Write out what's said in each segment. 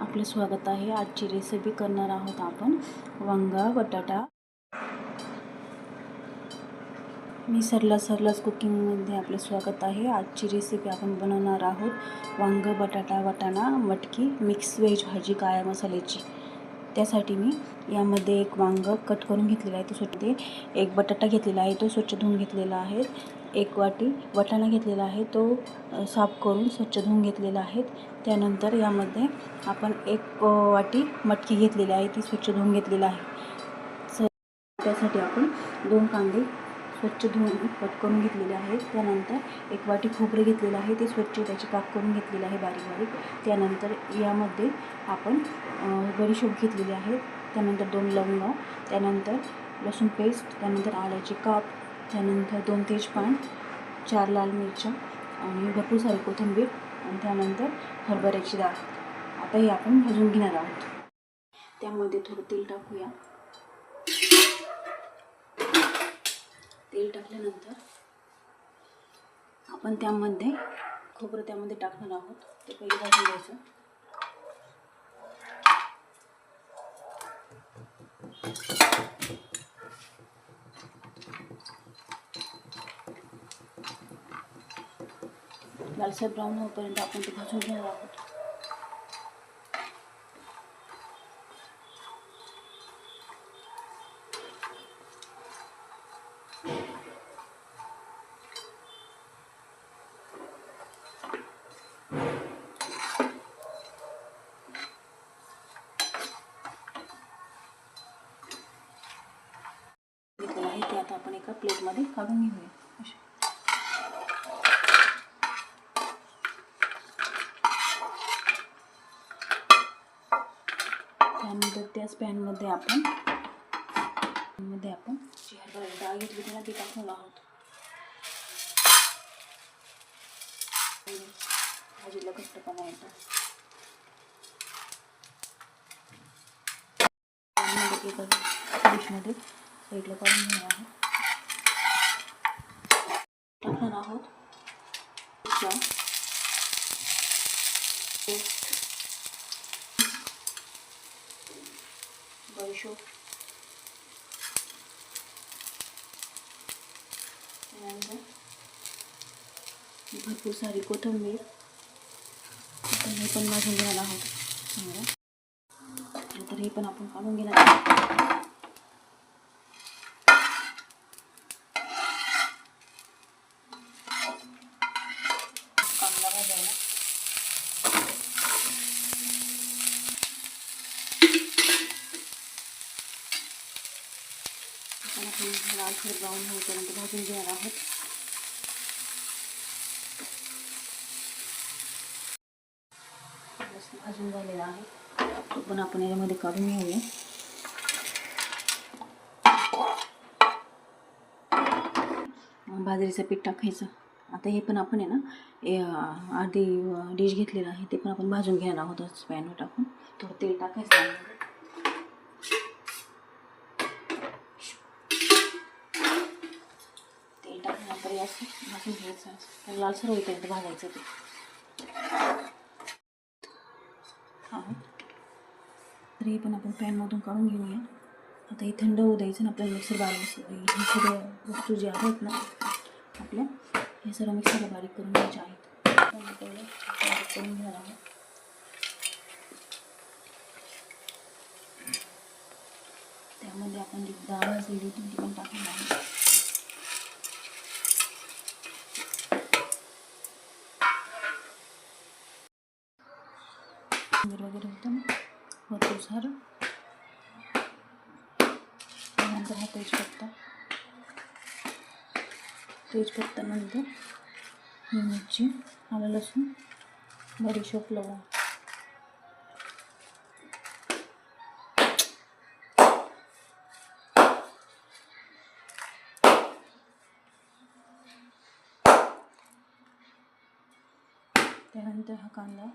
आपलं स्वागत आहे. आजची रेसिपी करणार आहोत आपण. वांगा बटाटा. मी सरला सरलाच कुकिंगमध्ये आपलं स्वागत आहे. आजची रेसिपी आपण बनवणार आहोत. वांगं बटाटा वटाणा मटकी मिक्स व्हेज भाजी काळ्या मसाल्याची. त्यासाठी मी यामध्ये एक वांग कट करून घेतलेला आहे. तो स्वच्छ एक बटाटा घेतलेला आहे. तो स्वच्छ धुवून घेतलेला आहे. एक वाटी वाटाणा घेतलेला आहे. तो साफ करून स्वच्छ धुवून घेतलेला आहे. त्यानंतर यामध्ये आपण एक वाटी मटकी घेतलेली आहे. ती स्वच्छ धुवून घेतलेली आहे. स त्यासाठी आपण दोन कांदे स्वच्छ धुवून कट करून घेतलेले आहेत. त्यानंतर एक वाटी खोबरं घेतलेलं आहे. ते स्वच्छ त्याची पाक करून घेतलेलं आहे बारीक बारीक. त्यानंतर यामध्ये आपण बडीशोप घेतलेली आहे. त्यानंतर दोन लवंग. त्यानंतर लसूण पेस्ट. त्यानंतर आल्याची काप. त्यानंतर दोन तेजपान चार लाल मिरच्या आणि भरपूर सारी कोथिंबीर आणि त्यानंतर हरभऱ्याची डाळ. आता हे आपण भाजून घेणार आहोत. त्यामध्ये थोडं तेल टाकूया. तेल टाकल्यानंतर आपण त्यामध्ये खोबरं त्यामध्ये टाकणार आहोत. ते पहिले भाजून घ्यायचं. लालसर ब्राऊन होईपर्यंत आपण ते भाजून घेणार आहोत. आहे ते आता आपण एका प्लेटमध्ये काढून घेऊया. त्यानंतर त्याच पॅनमध्ये आपण मध्ये आपण जी डाळ घेतली त्याला ती टाकून आहोत भाजीला घट्टपणा येतो. त्यामध्ये एका डिशमध्ये साईडला काढून घेणार आहे टाकणार आहोत. मिरच्या, भरपूर सारी कोथंबीर हे पण भाजून घ्यायला हवं तर हे पण आपण काढून घेणार आहोत कांदा भाजायला आपण लालसर ब्राऊन होईपर्यंत भाजून घेणार आहोत. बस भाजून झालेला आहे. तो पण आपण याच्यामध्ये काढून घेऊया. बाजरीचं पीठ टाकायचं. आता हे पण आपण आहे ना हे अर्धी डिश घेतलेलं आहे ते पण आपण भाजून घ्यायला आहोत पॅनवर टाकून. थोडं तेल टाकायचं त्यामध्ये. तेल टाकल्यानंतर हे असं भाजून घ्यायचं तर लालसर होईपर्यंत भाजायचं ते. हा. तर हे पण आपण पॅनमधून काढून घेऊया. आता हे थंड होऊ द्यायचं ना आपल्याला मिक्सर बारीक हे सगळ्या वस्तू जे आहेत ना आपल्या हे सर्व मिक्सरला बारीक करून घ्यायचे आहेत. बारीक करून घ्यायला त्यामध्ये आपण जी डाळ भाजलेली ती पण टाकून आहे कोथिंबीर वगैरे होतं ना भरपूर त्यानंतर हा तेजपत्ता. तेजपत्ता नंतर ही मिरची आलं लसूण बडीशोप लवंग. त्यानंतर हा कांदा.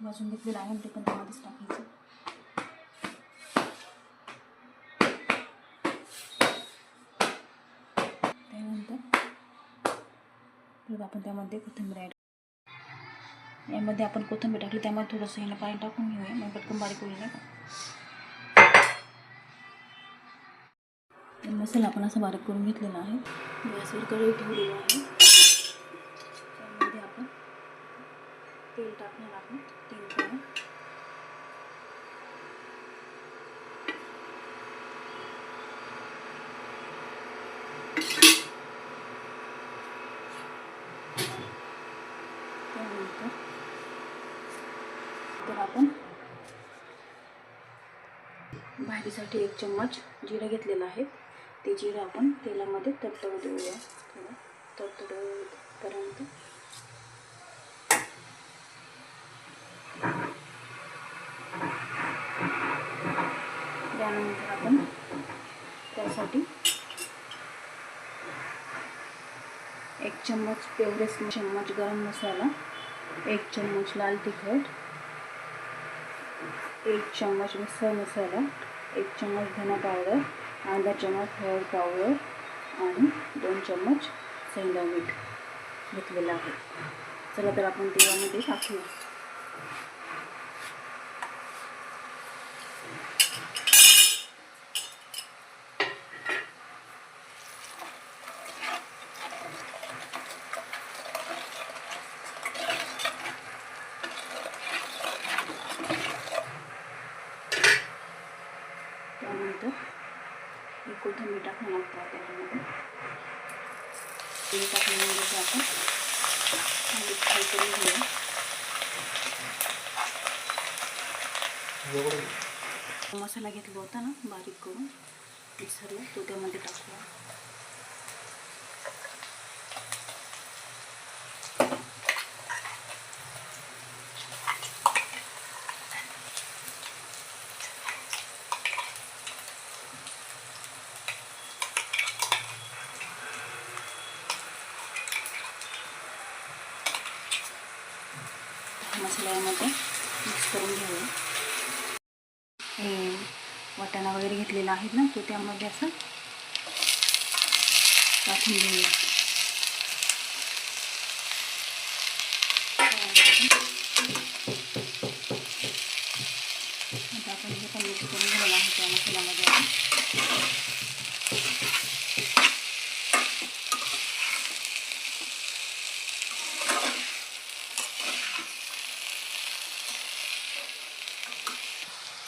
भाजून घेतलेलं आहे ते पण त्यामध्येच टाकायचं. त्यानंतर आपण त्यामध्ये कोथिंबीर ॲड यामध्ये आपण कोथिंबीर टाकली त्यामध्ये थोडंसं ह्याला पाणी टाकून घेऊया मग पटकन बारीक होईल का? मसाला आपण असा बारीक करून घेतलेला आहे. गॅसवर कढई ठेवलेला आहे. त्यामध्ये आपण तेल टाकणार आहोत. भाजीसाठी एक चम्मच जिरं घेतलेलं आहे. ते जिरं आपण तेलामध्ये तडतडू देऊया. थोडं तडतडपर्यंत. त्यानंतर आपण त्यासाठी एक चम्मच पेवरेस चम्मच गरम मसाला एक चम्मच लाल तिखट एक चम्मच मिसळ मसाला एक चम्मच धना पावडर अर्धा चम्मच हळद पावडर आणि दोन चम्मच शेंगा मीठ घेतलेलं आहे. चला तर आपण तेलामध्ये टाकूया त्यानंतर हे कोथिंबीर टाकून लागतं त्याच्यामध्ये ते टाकल्यानंतर ते आपण खाली फ्राय करून घेऊया मसाला घेतला होता ना बारीक करून मिक्सरला तो त्यामध्ये टाकूया मसाला यामध्ये मिक्स करून घेऊया. हे वाटाणा वगैरे घेतलेला आहे ना तो त्यामध्ये असं टाकून घेऊया आता आपण हे पण मिक्स करून घेऊया आहे त्या मसाल्यामध्ये आपण.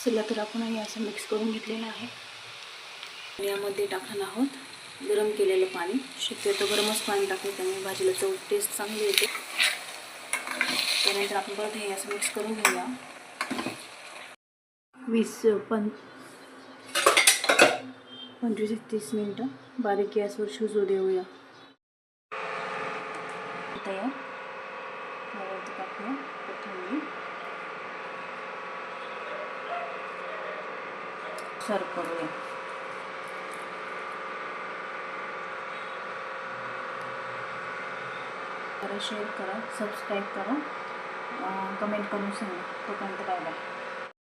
चला तर आपण हे असं मिक्स करून घेतलेलं आहे. यामध्ये टाकणार आहोत गरम केलेलं पाणी. शक्यतो गरमच पाणी टाकलं त्यामुळे भाजीला चव टेस्ट चांगली येते. त्यानंतर आपण परत हे असं मिक्स करून घेऊया. वीस पं पंचवीस ते तीस मिनटं. बारीक गॅसवर शिजू देऊया तयार यावरती टाकूया कोथिंबीर सर्व करूया करा शेअर करा सबस्क्राईब करा कमेंट करून सांगा तोपर्यंत बाय बाय